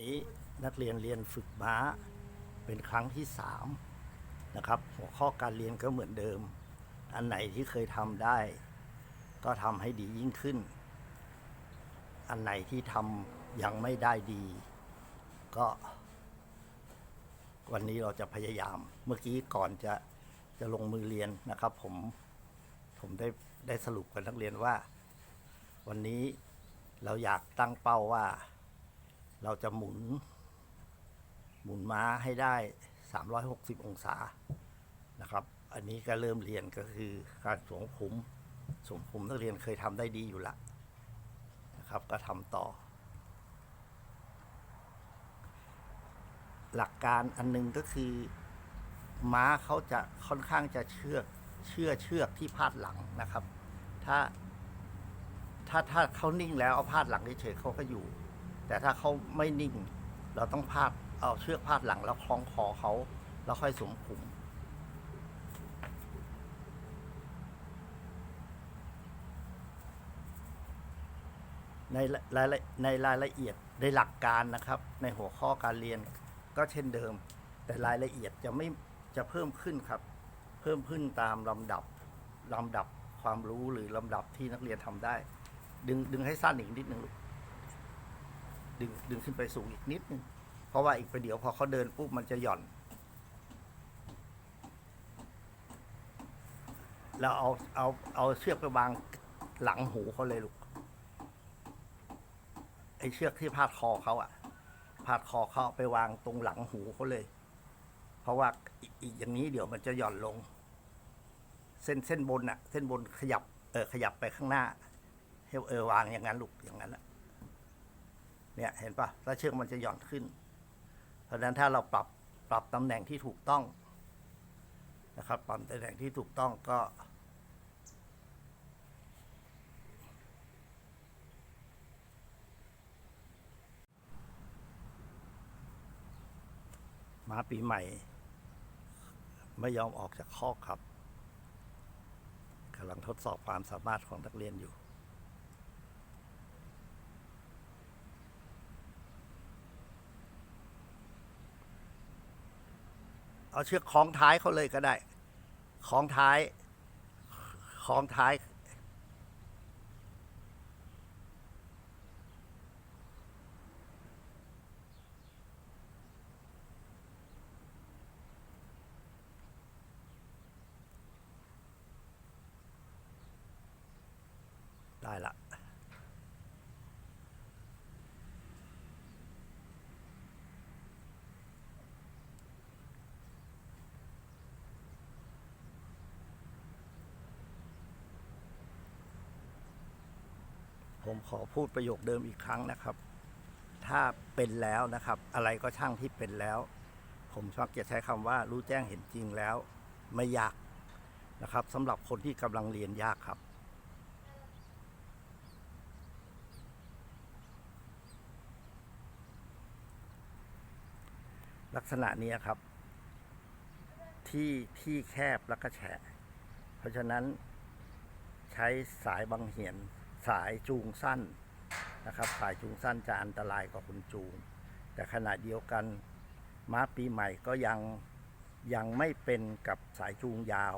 นี้นักเรียนเรียนฝึกม้าเป็นครั้งที่สามนะครับหัวข้อการเรียนก็เหมือนเดิม อันไหนที่เคยทำได้ ก็ทำให้ดียิ่งขึ้น อันไหนที่ทำยังไม่ได้ดี ก็ วันนี้เราจะพยายามเมื่อกี้ก่อนจะจะลงมือเรียนนะครับผมผมได้ได้สรุปกับนักเรียนว่า วันนี้เราอยากตั้งเป้าว่า เราจะหมุน หมุนม้าให้ได้ 360 องศานะครับ อันนี้ก็เริ่มเรียนก็คือการสวมผมสวมผมนักเรียนเคยทำได้ดีอยู่ละนะครับ ก็ทำต่อ หลักการอันหนึงก็คือ ม้าเขาจะค่อนข้างจะเชือกเชื่อเชือกที่พาดหลังนะครับ ถ้าถ้าถ้าเขานิ่งแล้วเอาพาดหลังเฉยเขาก็อยู่ แต่ถ้าเขาไม่นิ่ง เราต้องพาดเอาเชือกพาดหลังแล้วคล้องคอเขาแล้วค่อยสวมขุมในรายละในรายละเอียดในหลักการนะครับ ในหัวข้อการเรียนก็เช่นเดิม แต่รายละเอียดจะไม่จะเพิ่มขึ้นครับ เพิ่มขึ้นตามลำดับลำดับความรู้หรือลำดับที่นักเรียนทำได้ ดึงดึงให้สั้นอีกนิดนึงลูก ดึงดึงขึ้นไปสูงอีกนิดนึงเพราะว่าอีกประเดี๋ยวพอเขาเดินปุ๊บมันจะหย่อน แล้วเอาเอาเอาเชือกไปวางหลังหูเขาเลยลูกไอเชือกที่พาดคอเขาอะพาดคอเขาไปวางตรงหลังหูเขาเลย เพราะว่าอีกอย่างนี้เดี๋ยวมันจะหย่อนลง เส้นเส้นบนอะเส้นบนขยับเออขยับไปข้างหน้าให้เออวางอย่างนั้นลูกอย่างนั้นอะ เนี่ยเห็นปะแล้วเชือกมันจะหย่อนขึ้น เพราะฉะนั้นถ้าเราปรับปรับตำแหน่งที่ถูกต้องนะครับปรับตำแหน่งที่ถูกต้องก็ มาปีใหม่ ไม่ยอมออกจากคอครับกำลังทดสอบความสามารถของนักเรียนอยู่ เอาเชือกคล้องท้ายเขาเลยก็ได้คล้องท้ายคล้องท้าย ได้ละ ผมขอพูดประโยคเดิมอีกครั้งนะครับ ถ้าเป็นแล้วนะครับ อะไรก็ช่างที่เป็นแล้ว ผมชอบจะใช้คำว่ารู้แจ้งเห็นจริงแล้ว ไม่ยากนะครับสำหรับคนที่กำลังเรียนยากครับลักษณะนี้ครับ ที่ที่แคบแล้วก็แฉะ เพราะฉะนั้นใช้สายบังเหียน สายจูงสั้นนะครับ สายจูงสั้นจะอันตรายกว่าคนจูง แต่ขณะเดียวกันม้าปีใหม่ก็ยังยังไม่เป็นกับสายจูงยาว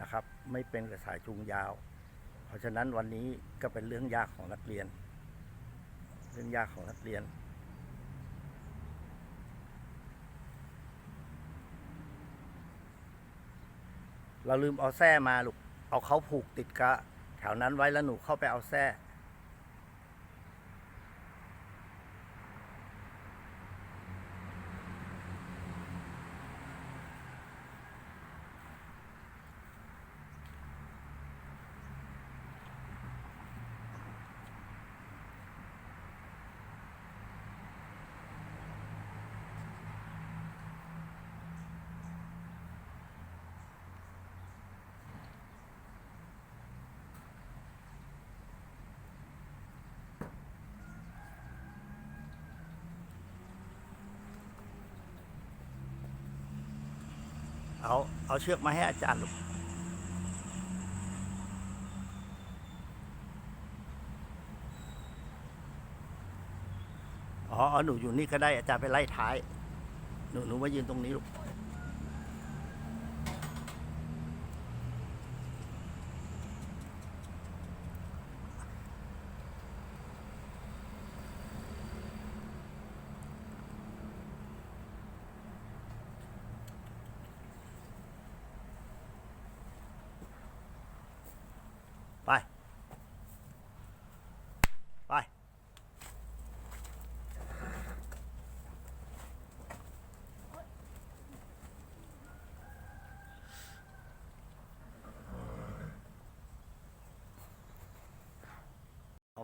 นะครับ ไม่เป็นกับสายจูงยาว เพราะฉะนั้นวันนี้ก็เป็นเรื่องยากของนักเรียน เรื่องยากของนักเรียนเราลืมเอาแส้มาลูก เอาเขาผูกติดกะ แถวนั้นไว้แล้วหนูเข้าไปเอาแส้ เอาเอาเชือกมาให้อาจารย์ลูกอ๋ออ๋อหนูอยู่นี่ก็ได้อาจารย์ไปไล่ท้าย หนูหนูมายืนตรงนี้ลูก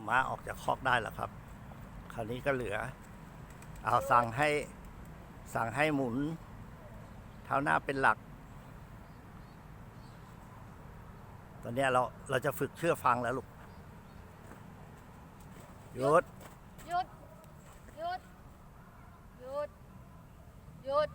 ม้าออกจากคอกได้แล้วครับ คราวนี้ก็เหลือ เอาสั่งให้สั่งให้หมุน เท้าหน้าเป็นหลัก ตอนนี้เราเราจะฝึกเชื่อฟังแล้วลูกหยุดหยุดหยุดหยุดหยุด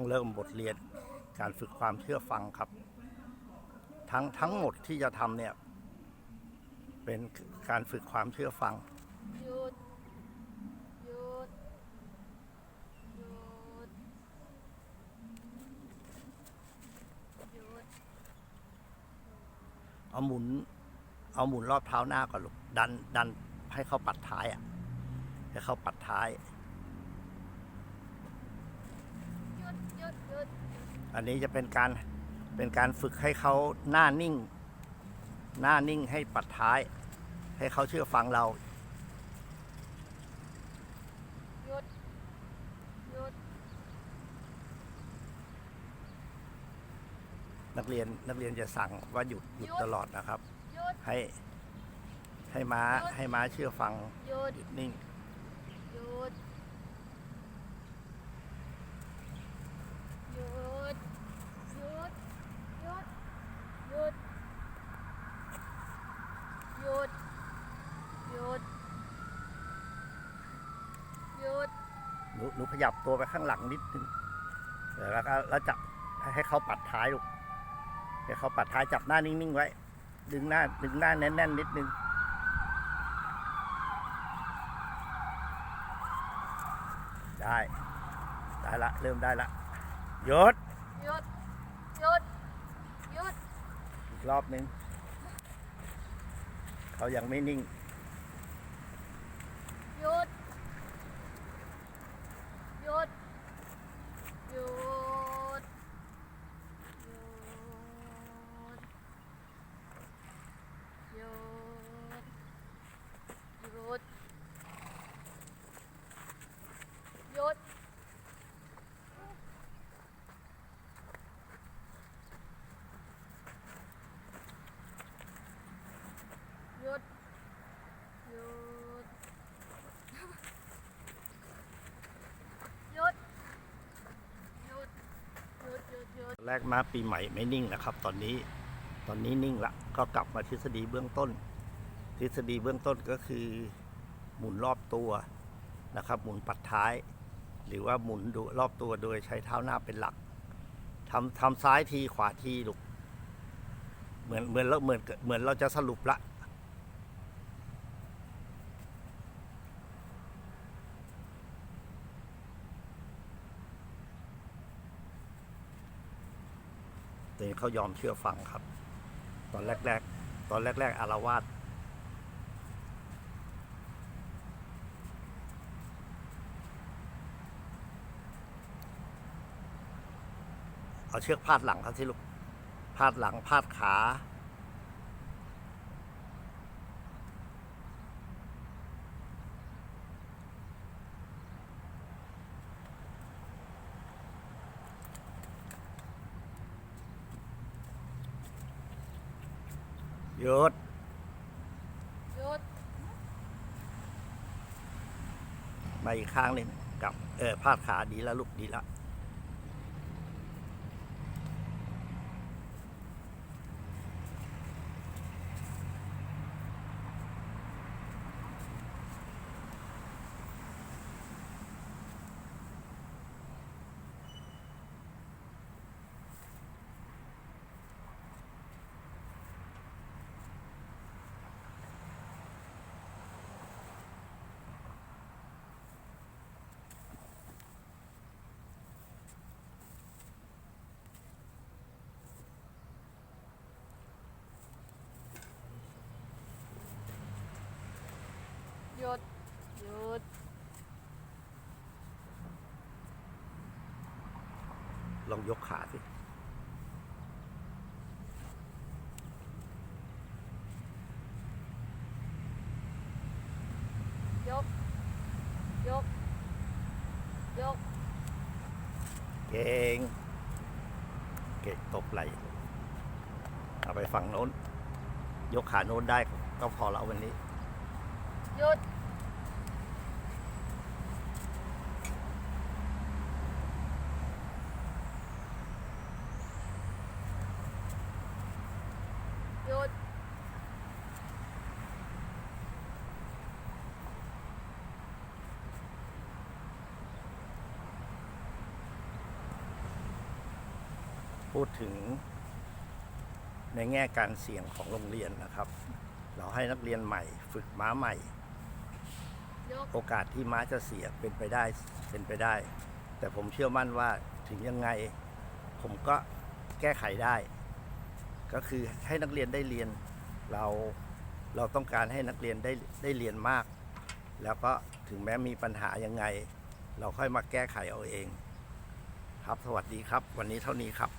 ต้องเริ่มบทเรียนการฝึกความเชื่อฟังครับ ทั้งทั้งหมดที่จะทำเนี่ยเป็นการฝึกความเชื่อฟังหยุดหยุดหยุดหยุดเอาหมุน เอาหมุนรอบเท้าหน้าก่อนลูกดันดันให้เขาปัดท้ายอะให้เขาปัดท้าย หยุด หยุด หยุด อันนี้จะเป็นการเป็นการฝึกให้เขาหน้านิ่ง หน้านิ่งให้ปัดท้าย ให้เขาเชื่อฟังเราหยุดหยุดนักเรียนนักเรียนจะสั่งว่าหยุดหยุดหยุดตลอดนะครับหยุดให้ให้ม้าหยุดให้ม้าเชื่อฟังหยุดหยุดนิ่ง นูหนูขยับตัวไปข้างหลังนิดนึงเดี๋ยวแล้วก็แล้วจับให้ให้เขาปัดท้ายลูกให้เขาปัดท้ายจับหน้านิ่งๆไว้ ดึงหน้าดึงหน้าแน่นๆนิดนึงได้ได้ละเริ่มได้ละหยุดหยุดหยุดหยุดอีกรอบนึง เขายังไม่นิ่ง รกมาปีใหม่ไม่นิ่งนะครับ ตอนนี้ตอนนี้นิ่งละก็กลับมาทฤษฎีเบื้องต้น ทฤษฎีเบื้องต้นก็คือ หมุนรอบตัวนะครับ หมุนปัดท้าย หรือว่าหมุนดูรอบตัวโดยใช้เท้าหน้าเป็นหลักทำทำซ้ายทีขวาทีลูกเหมือนเหมือนเราเหมือนเหมือนเราจะสรุปละ เขายอมเชื่อฟังครับ ตอนแรก ๆ ตอนแรก ๆอารวาสเอาเชือกพาดหลังเขาที่ลูกพาดหลังพาดขา หยุดหยุดมาอีกข้างหนึ่งกลับ เออพาดขาดีแล้วลูกดีแล้ว หยุดหยุดลองยกขาสิยก ยก ยก เก่ง เก่งตบไหล เอาไปฝั่งโน้น ยกขาโน้นได้ก็พอแล้ววันนี้ หยุดหยุดพูดถึงในแง่การเสี่ยงของโรงเรียนนะครับ เราให้นักเรียนใหม่ ฝึกม้าใหม่ โอกาสที่ม้าจะเสียเป็นไปได้เป็นไปได้ แต่ผมเชื่อมั่นว่าถึงยังไง ผมก็แก้ไขได้ ก็คือให้นักเรียนได้เรียนเราเราต้องการให้นักเรียนได้ได้เรียนมาก แล้วก็ถึงแม้มีปัญหายังไง เราค่อยมาแก้ไขเอาเอง ครับสวัสดีครับ วันนี้เท่านี้ครับ